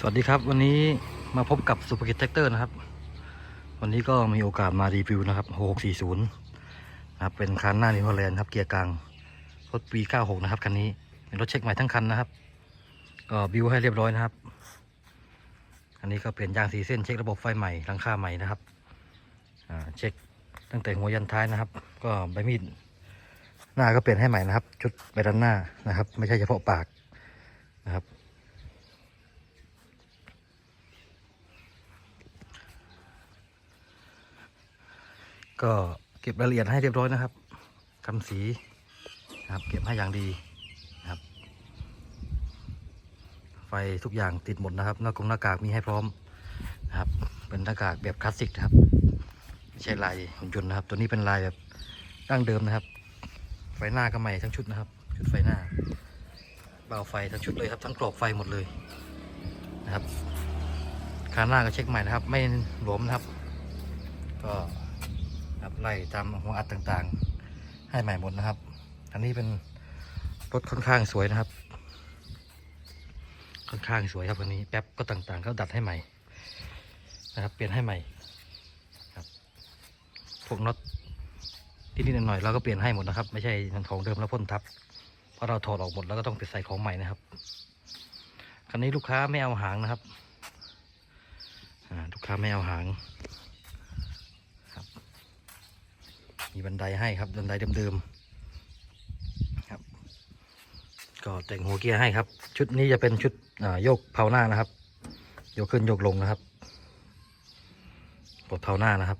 สวัสดีครับ วันนี้มาพบกับสุภกิจแท็กเตอร์นะครับ วันนี้ก็มีโอกาสมารีวิวนะครับ 6640 นะครับ เป็นคันหน้านิวฮอลแลนด์ครับ เกียร์กลาง รถปี96 นะครับ คันนี้ เป็นรถเช็คใหม่ทั้งคันนะครับ ก็บิวให้เรียบร้อยนะครับ อันนี้ก็เปลี่ยนยางสีเส้นเช็คระบบไฟใหม่หลังคาใหม่นะครับ เช็คตั้งแต่หัวยันท้ายนะครับ ก็ใบมีดหน้าก็เปลี่ยนให้ใหม่นะครับ ชุดใบด้านหน้านะครับ ไม่ใช่เฉพาะปากนะครับ ก็เก็บรายละเอียดให้เรียบร้อยนะครับกำสีนะครับ เก็บให้อย่างดีนะครับ ไฟทุกอย่างติดหมดนะครับหน้ากงหน้ากากมีให้พร้อมนะครับ เป็นหน้ากากแบบคลาสสิกนะครับไม่ใช่ลายหุ่นยนต์นะครับ ตัวนี้เป็นลายแบบดั้งเดิมนะครับ ไฟหน้าก็ใหม่ทั้งชุดนะครับ ชุดไฟหน้าเบาไฟทั้งชุดเลยครับ ทั้งกรอบไฟหมดเลยนะครับคานหน้าก็เช็คใหม่นะครับ ไม่หลวมนะครับ ก็ ครับไล่ตามหัวอัดต่างๆ ให้ใหม่หมดนะครับ อันนี้เป็นรถค่อนข้างสวยนะครับ ค่อนข้างสวยครับอันนี้แป๊บก็ต่างๆเขาดัดให้ใหม่นะครับ เปลี่ยนให้ใหม่ครับพวกน็อตที่นิดหน่อยๆเราก็เปลี่ยนให้หมดนะครับ ไม่ใช่ของเดิมแล้วพ่นทับเพราะเราถอดออกหมดแล้วก็ต้องไปใส่ของใหม่นะครับคันนี้ลูกค้าไม่เอาหางนะครับลูกค้าไม่เอาหาง มี บันไดให้ครับบันไดเดิมๆครับ ก็แต่งหัวเกียร์ให้ครับ ชุดนี้จะเป็นชุดโยกเผาหน้านะครับ โยกขึ้นโยกลงนะครับปลดเผาหน้านะครับ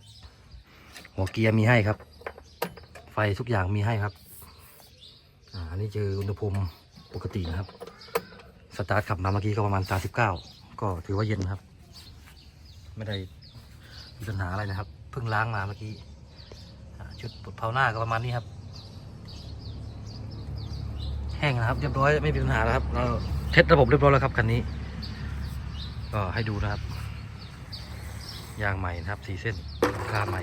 หัวเกียร์มีให้ครับ ไฟทุกอย่างมีให้ครับอันนี้เจออุณหภูมิปกตินะครับ สตาร์ทขับมาเมื่อกี้ก็ประมาณ 39 ก็ถือว่าเย็นครับ ไม่ได้มีปัญหาอะไรนะครับ เพิ่งล้างมาเมื่อกีุ้ดปลดเผาหน้าก็ประมาณนี้ครับ แห้งนะครับ เรียบร้อยไม่มีปัญหาแล้วครับ เราเทสระบบเรียบร้อยแล้วครับคันนี้ ก็ให้ดูนะครับ ยางใหม่นะครับสีเส้นคาใหม่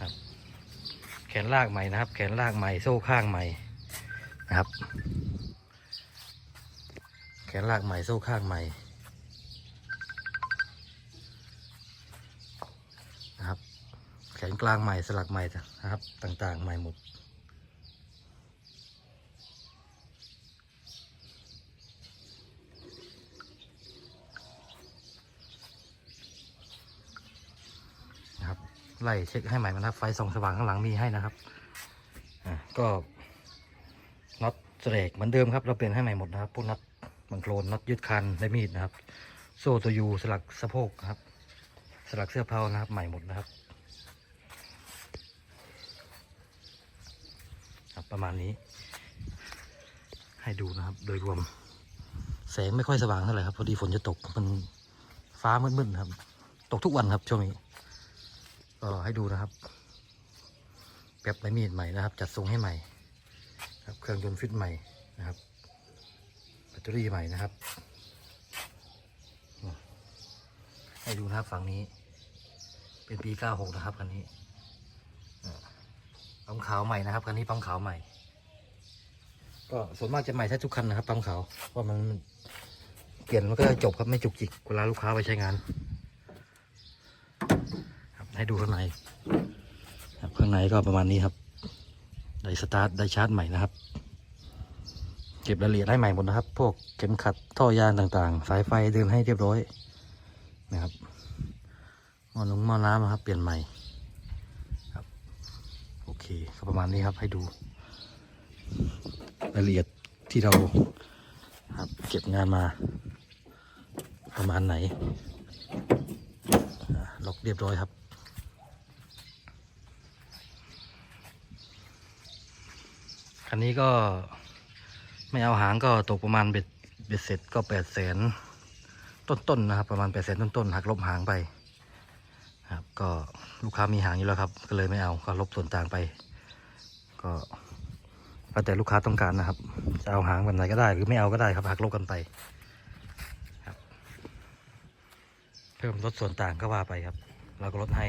ครับแขนลากใหม่นะครับ แขนลากใหม่โซ่ข้างใหม่นะครับ แขนลากใหม่โซ่ข้างใหม่ แขนกลางใหม่สลักใหม่นะครับ ต่างๆ ใหม่หมดนะครับไล่เช็คให้ใหม่นะครับ ไฟส่องสว่างข้างหลังมีให้นะครับอะก็น็อตเสลกเหมือนเดิมครับ เราเปลี่ยนให้ใหม่หมดนะครับพวกน็อตบังโคลนน็อตยึดคันได้มีดนะครับ โซ่ตัวยูสลักสะโพกครับ สลักเสื้อเพานะครับ ใหม่หมดนะครับ ครับ ประมาณนี้ ให้ดูนะครับ โดยรวม แสงไม่ค่อยสว่างเท่าไหร่ครับ พอดีฝนจะตกมันฟ้ามืดๆครับ ตกทุกวันครับช่วงนี้ก็ให้ดูนะครับแป๊บใบมีดใหม่นะครับ จัดทรงให้ใหม่ ครับ เครื่องยนต์ฟิตใหม่นะครับแบตเตอรี่ใหม่นะครับ ให้ดูนะครับฝั่งนี้ เป็นปี 96 นะครับคันนี้ ปั๊มขาวใหม่นะครับคันนี้ปั๊มขาวใหม่ ก็ส่วนมากจะใหม่แทบทุกคันนะครับปั๊มขาวเพราะมันเปลี่ยนมันก็จบครับไม่จุกจิกเวลาลูกค้าไปใช้งานครับให้ดูข้างในครับข้างในก็ประมาณนี้ครับ ได้สตาร์ทได้ชาร์จใหม่นะครับ เก็บรายละเอียดให้ใหม่หมดนะครับ พวกเข็มขัดท่อยางต่างๆ สายไฟเดินให้เรียบร้อยนะครับหม้อนุ้งหม้อน้ำนะครับ เปลี่ยนใหม่ ประมาณนี้ครับให้ดูรายละเอียดที่เราครับเก็บงานมาประมาณไหนล็อกเรียบร้อยครับ คันนี้ก็ไม่เอาหางก็ตกประมาณเบ็ดเบ็ดเสร็จก็แปดแสนต้นๆนะครับ ประมาณแปดแสนต้นๆหักลบหางไปครับก็ลูกค้ามีหางอยู่แล้วครับ ก็เลยไม่เอาก็ลบส่วนต่างไป ก็แล้วแต่ลูกค้าต้องการนะครับ จะเอาหางแบบไหนก็ได้ หรือไม่เอาก็ได้ครับหักลบกันไปครับเพิ่มลดส่วนต่างก็ว่าไปครับ เราก็ลดให้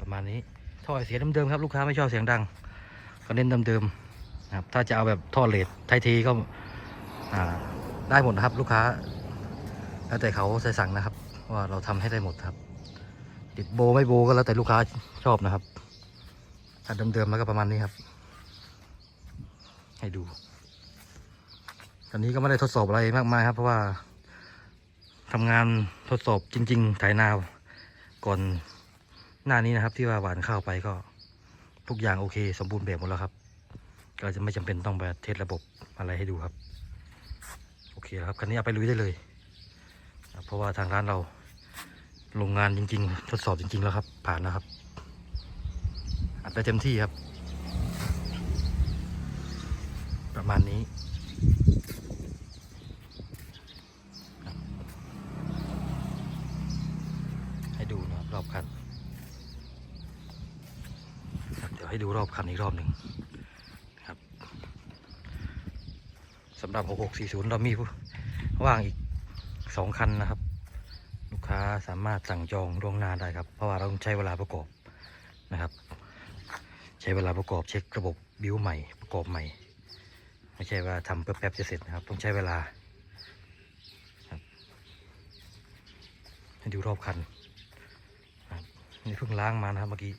ประมาณนี้ท่อไอเสียเดิมๆครับ ลูกค้าไม่ชอบเสียงดัง ก็เน้นเดิมๆครับ ถ้าจะเอาแบบท่อเลดไทยทีก็ได้หมดนะครับ ลูกค้าแล้วแต่เขาใส่สั่งนะครับ ว่าเราทำให้ได้หมดครับ ติดโบไม่โบก็แล้วแต่ลูกค้าชอบนะครับ ถ้าเดิมๆแล้วก็ประมาณนี้ครับ ให้ดู ตอนนี้ก็ไม่ได้ทดสอบอะไรมากมายครับ เพราะว่าทำงานทดสอบจริงๆไถนาก่อนหน้านี้นะครับ ที่ว่าหวานข้าวไปก็ ทุกอย่างโอเค สมบูรณ์แบบหมดแล้วครับ ก็จะไม่จำเป็นต้องไปเทสระบบอะไรให้ดูครับโอเคแล้วครับคันนี้เอาไปลุยได้เลย เพราะว่าทางร้านเราโรงงานจริง ๆ ทดสอบจริง ๆ แล้วครับ ผ่านนะครับ อัดได้เต็มที่ครับ ประมาณนี้ให้ดูนะครับรอบคันเดี๋ยวให้ดูรอบคันอีกรอบหนึ่งครับสำหรับ 6640 เรามีว่างอีกสองคันนะครับ ลูกค้าสามารถสั่งจองล่วงหน้าได้ครับ เพราะว่าเราต้องใช้เวลาประกอบนะครับ ใช้เวลาประกอบเช็คระบบบิวใหม่ประกอบใหม่ ไม่ใช่ว่าทำแป๊บๆจะเสร็จนะครับ ต้องใช้เวลาให้ดูรอบคันนี่เพิ่งล้างมานะครับเมื่อกี้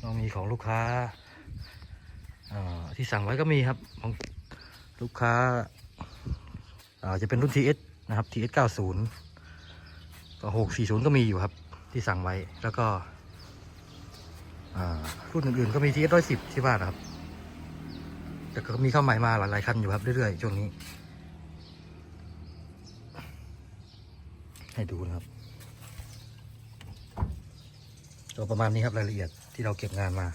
เรามีของลูกค้าที่สั่งไว้ก็มีครับของลูกค้าอ่อจะเป็นรุ่น TS นะครับ TS 90ก็640 ก็มีอยู่ครับ ที่สั่งไว้แล้วก็ รุ่นอื่นๆก็มี TS 110ที่บ้านครับ แต่ก็มีเข้าใหม่มาหลายๆคันอยู่ครับเรื่อยๆช่วงนี้ ให้ดูนะครับก็ประมาณนี้ครับรายละเอียดที่เราเก็บงานมา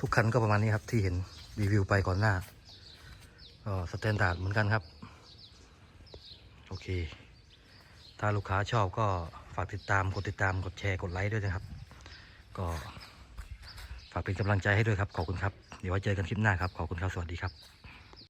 ทุกคันก็ประมาณนี้ครับที่เห็นรีวิวไปก่อนหน้าก็สแตนดาร์ดเหมือนกันครับ โอเค ถ้าลูกค้าชอบก็ฝากติดตามกดติดตามกดแชร์กดไลค์ด้วยนะครับ ก็ ฝากเป็นกำลังใจให้ด้วยครับ ขอบคุณครับ เดี๋ยวไว้เจอกันคลิปหน้าครับ ขอบคุณครับ สวัสดีครับ